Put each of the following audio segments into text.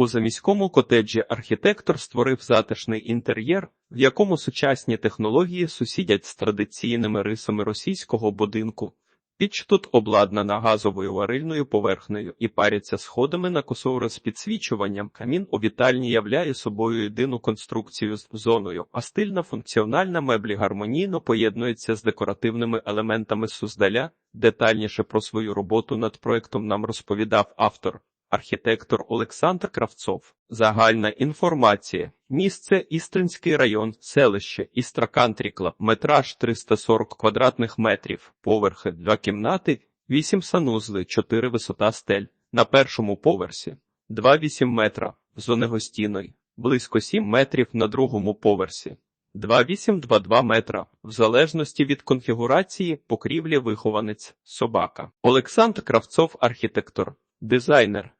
У заміському котеджі архітектор створив затишний інтер'єр, в якому сучасні технології сусідять з традиційними рисами російського будинку. Піч тут обладнана газовою варильною поверхнею і паряться сходами на косовро з підсвічуванням. Камін у вітальні являє собою єдину конструкцію з зоною, а стильна функціональна меблі гармонійно поєднується з декоративними елементами суздаля. Детальніше про свою роботу над проектом нам розповідав автор. Архітектор Олександр Кравцов. Загальна інформація. Місце Істринський район, селище Істра Кантрі Клаб. Метраж 340 квадратних метрів. Поверхи 2 кімнати, 8 санузли, 4 висота стель. На першому поверсі 2,8 метра. Зони гостіної. Близько 7 метрів на другому поверсі. 2,8-2,2 метра. В залежності від конфігурації покрівлі вихованець собака. Олександр Кравцов, архітектор, дизайнер.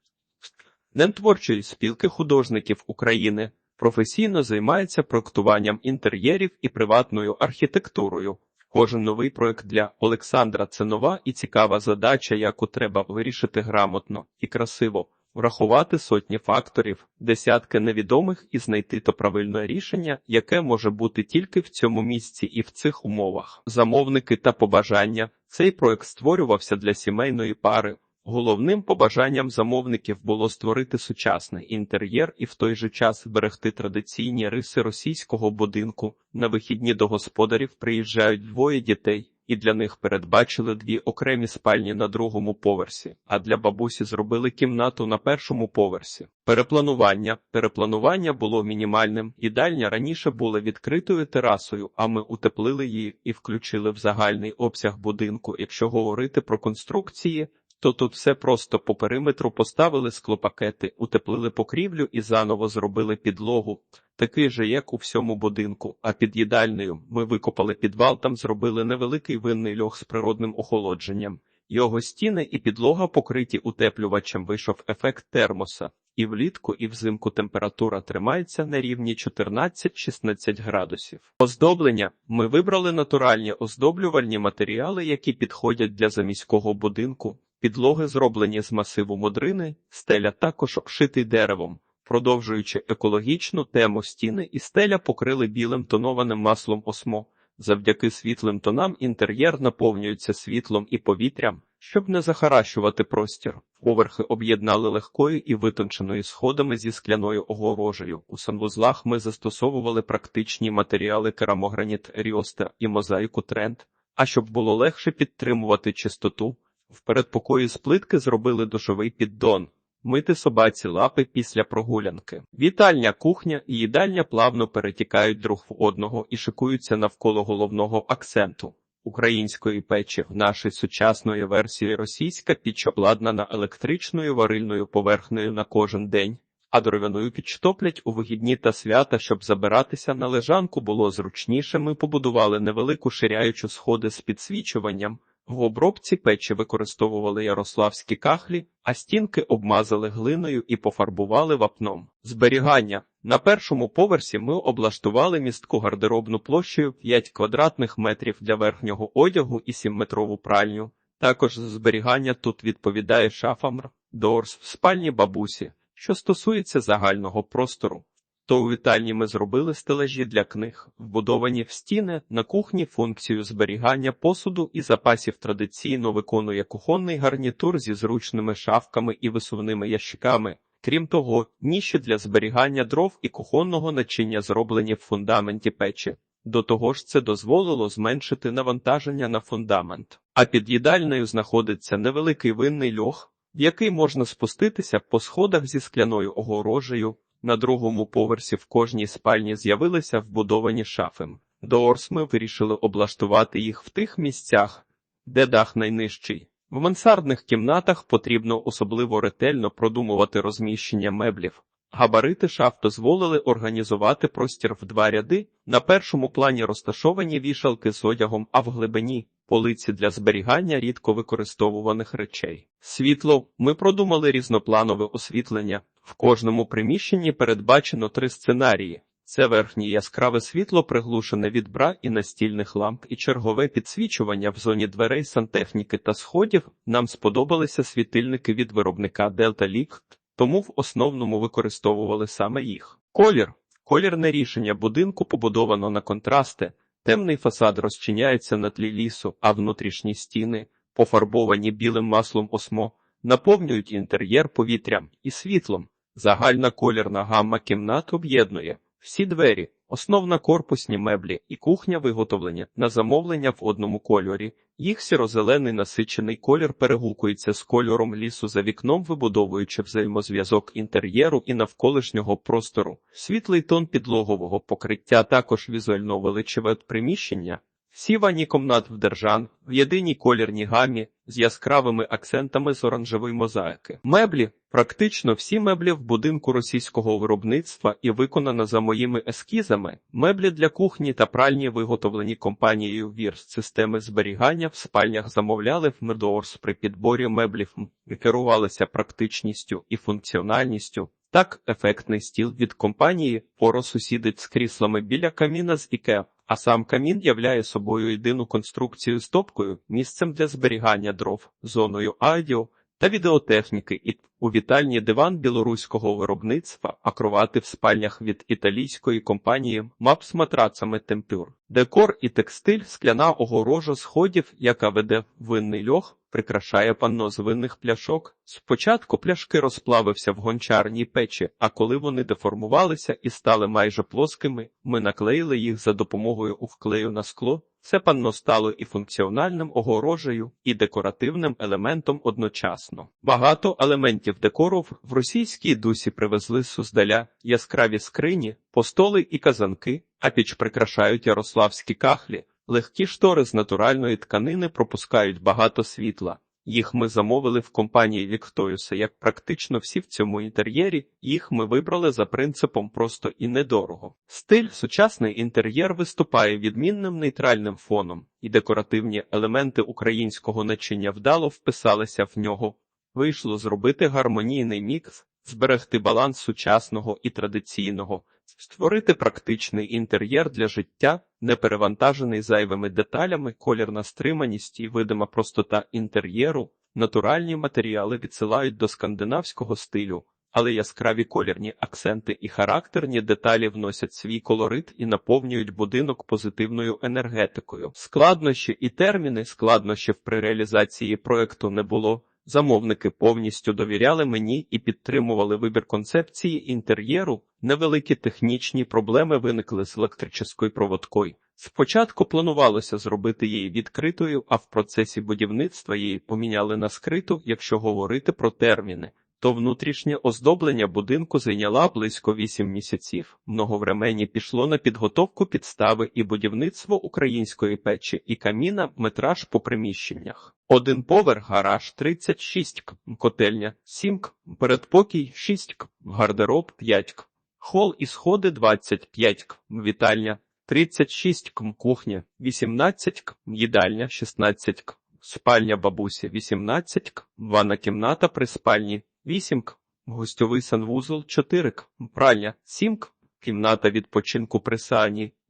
Днем творчої спілки художників України професійно займається проектуванням інтер'єрів і приватною архітектурою. Кожен новий проект для Олександра це нова і цікава задача, яку треба вирішити грамотно і красиво, врахувати сотні факторів, десятки невідомих і знайти то правильне рішення, яке може бути тільки в цьому місці і в цих умовах. Замовники та побажання. Цей проект створювався для сімейної пари. Головним побажанням замовників було створити сучасний інтер'єр і в той же час зберегти традиційні риси російського будинку. На вихідні до господарів приїжджають двоє дітей, і для них передбачили дві окремі спальні на другому поверсі, а для бабусі зробили кімнату на першому поверсі. Перепланування перепланування було мінімальним. Їдальня раніше була відкритою терасою, а ми утеплили її і включили в загальний обсяг будинку. Якщо говорити про конструкції, то тут все просто по периметру поставили склопакети, утеплили покрівлю і заново зробили підлогу, такий же, як у всьому будинку. А під їдальнею ми викопали підвал, там зробили невеликий винний льох з природним охолодженням. Його стіни і підлога покриті утеплювачем вийшов ефект термоса, і влітку, і взимку температура тримається на рівні 14-16 градусів. Оздоблення ми вибрали натуральні оздоблювальні матеріали, які підходять для заміського будинку. Підлоги зроблені з масиву модрини, стеля також обшитий деревом. Продовжуючи екологічну тему стіни і стеля покрили білим тонованим маслом осмо. Завдяки світлим тонам інтер'єр наповнюється світлом і повітрям, щоб не захаращувати простір. Поверхи об'єднали легкою і витонченою сходами зі скляною огорожею. У санвузлах ми застосовували практичні матеріали керамограніт Ріоста і мозаїку тренд. А щоб було легше підтримувати чистоту, в передпокої з плитки зробили душовий піддон. Мити собаці лапи після прогулянки. Вітальня кухня і їдальня плавно перетікають друг в одного і шикуються навколо головного акценту української печі. В нашій сучасної версії російська піч обладнана електричною варильною поверхнею на кожен день, а дерев'яною піч топлять у вигідні та свята, щоб забиратися на лежанку було зручніше. Ми побудували невелику ширяючу сходи з підсвічуванням. В обробці печі використовували ярославські кахлі, а стінки обмазали глиною і пофарбували вапном. Зберігання на першому поверсі ми облаштували містку гардеробну площею 5 квадратних метрів для верхнього одягу і 7-метрову пральню. Також зберігання тут відповідає шафам Дорс в спальні бабусі, що стосується загального простору то у вітальні ми зробили стележі для книг, вбудовані в стіни на кухні функцію зберігання посуду і запасів традиційно виконує кухонний гарнітур зі зручними шафками і висувними ящиками. Крім того, ніші для зберігання дров і кухонного начиння зроблені в фундаменті печі. До того ж, це дозволило зменшити навантаження на фундамент. А під їдальнею знаходиться невеликий винний льох, в який можна спуститися по сходах зі скляною огорожею. На другому поверсі в кожній спальні з'явилися вбудовані шафи. До Орс ми вирішили облаштувати їх в тих місцях, де дах найнижчий. В мансардних кімнатах потрібно особливо ретельно продумувати розміщення меблів. Габарити шаф дозволили організувати простір в два ряди. На першому плані розташовані вішалки з одягом, а в глибині полиці для зберігання рідко використовуваних речей. Світло ми продумали різнопланове освітлення. В кожному приміщенні передбачено три сценарії. Це верхнє яскраве світло, приглушене від бра і настільних ламп, і чергове підсвічування в зоні дверей сантехніки та сходів. Нам сподобалися світильники від виробника Delta Licht. тому в основному використовували саме їх. Колір. Колірне рішення будинку побудовано на контрасти. Темний фасад розчиняється на тлі лісу, а внутрішні стіни, пофарбовані білим маслом осмо, наповнюють інтер'єр повітрям і світлом. Загальна колірна гамма кімнат об'єднує всі двері, основна корпусні меблі і кухня виготовлення на замовлення в одному кольорі. Їх сіро-зелений насичений колір перегукується з кольором лісу за вікном, вибудовуючи взаємозв'язок інтер'єру і навколишнього простору. Світлий тон підлогового покриття також візуально величеве приміщення. Всі ванні комнат вдержан в єдиній колірній гамі з яскравими акцентами з оранжевої мозаїки. Меблі практично всі меблі в будинку російського виробництва і виконано за моїми ескізами. Меблі для кухні та пральні виготовлені компанією Вірс. Системи зберігання в спальнях замовляли в Медоорс при підборі меблів і керувалися практичністю і функціональністю. Так, ефектний стіл від компанії Поро сусідить з кріслами біля каміна з Ікеа, а сам камін являє собою єдину конструкцію з топкою, місцем для зберігання дров, зоною аудіо та відеотехніки і у вітальні диван білоруського виробництва, а в спальнях від італійської компанії МАП з матрацами Темпюр. Декор і текстиль, скляна огорожа сходів, яка веде винний льох, прикрашає панно з винних пляшок. Спочатку пляшки розплавився в гончарній печі, а коли вони деформувалися і стали майже плоскими, ми наклеїли їх за допомогою увклею на скло. Це панно стало і функціональним огорожею, і декоративним елементом одночасно. Багато елементів декору в російській дусі привезли з Суздаля яскраві скрині, постоли і казанки, а піч прикрашають ярославські кахлі. Легкі штори з натуральної тканини пропускають багато світла. Їх ми замовили в компанії Віктоюса, як практично всі в цьому інтер'єрі, їх ми вибрали за принципом просто і недорого. Стиль, сучасний інтер'єр виступає відмінним нейтральним фоном, і декоративні елементи українського начиння вдало вписалися в нього. Вийшло зробити гармонійний мікс, зберегти баланс сучасного і традиційного, створити практичний інтер'єр для життя, не перевантажений зайвими деталями, колірна стриманість і видима простота інтер'єру, натуральні матеріали відсилають до скандинавського стилю, але яскраві колірні акценти і характерні деталі вносять свій колорит і наповнюють будинок позитивною енергетикою. Складнощі і терміни складнощів при реалізації проекту не було. Замовники повністю довіряли мені і підтримували вибір концепції інтер'єру. Невеликі технічні проблеми виникли з електрическою проводкою. Спочатку планувалося зробити її відкритою, а в процесі будівництва її поміняли на скриту, якщо говорити про терміни. То внутрішнє оздоблення будинку зайняла близько 8 місяців. Много времені пішло на підготовку підстави і будівництво української печі і каміна, метраж по приміщеннях. Один поверх, гараж 36 к, котельня 7 к, передпокій 6 к, гардероб 5 к, хол і сходи 25 к, вітальня 36 к, кухня 18 к, їдальня 16 к, спальня бабусі 18 к, ванна кімната при спальні 8 к, гостьовий санвузол 4 к, пральня 7 к, кімната відпочинку при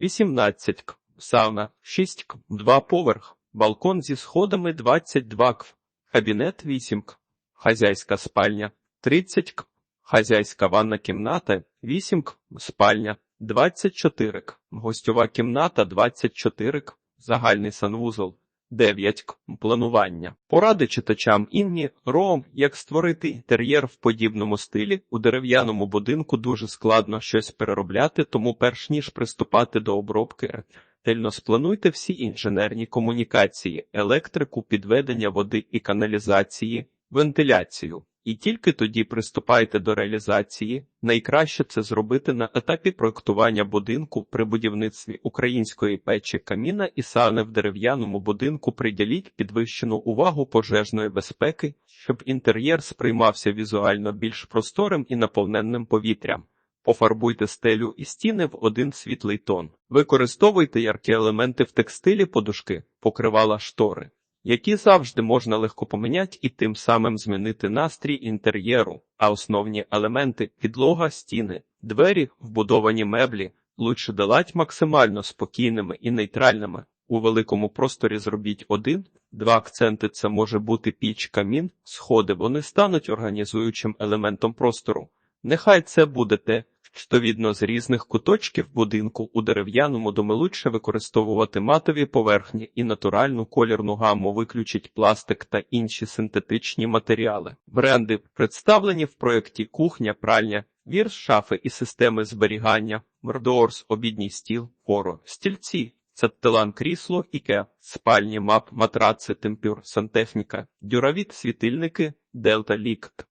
18 к, сауна 6 к, два поверх. Балкон зі сходами 22 кв, кабінет 8 кв, хазяйська спальня 30 кв, хазяйська ванна кімната 8 кв, спальня 24 кв, гостьова кімната 24 кв, загальний санвузол 9 планування. Поради читачам Інні Ром, як створити інтер'єр в подібному стилі у дерев'яному будинку дуже складно щось переробляти, тому перш ніж приступати до обробки. Ретельно сплануйте всі інженерні комунікації, електрику, підведення води і каналізації, вентиляцію. І тільки тоді приступайте до реалізації. Найкраще це зробити на етапі проектування будинку при будівництві української печі каміна і сани в дерев'яному будинку приділіть підвищену увагу пожежної безпеки, щоб інтер'єр сприймався візуально більш просторим і наповненним повітрям. Пофарбуйте стелю і стіни в один світлий тон. Використовуйте яркі елементи в текстилі подушки, покривала штори, які завжди можна легко поміняти і тим самим змінити настрій інтер'єру, а основні елементи підлога, стіни, двері, вбудовані меблі, лучше долать максимально спокійними і нейтральними. У великому просторі зробіть один, два акценти це може бути піч, камін, сходи. Вони стануть організуючим елементом простору. Нехай це буде те, що видно з різних куточків будинку у дерев'яному домі лучше використовувати матові поверхні і натуральну колірну гаму виключить пластик та інші синтетичні матеріали. Бренди представлені в проєкті кухня, пральня, вірс, шафи і системи зберігання, Мордоорс, обідній стіл, поро, стільці. Цаттелан крісло, іке, спальні мап, матраци, темпюр, сантехніка, дюравіт, світильники, дельта лікт.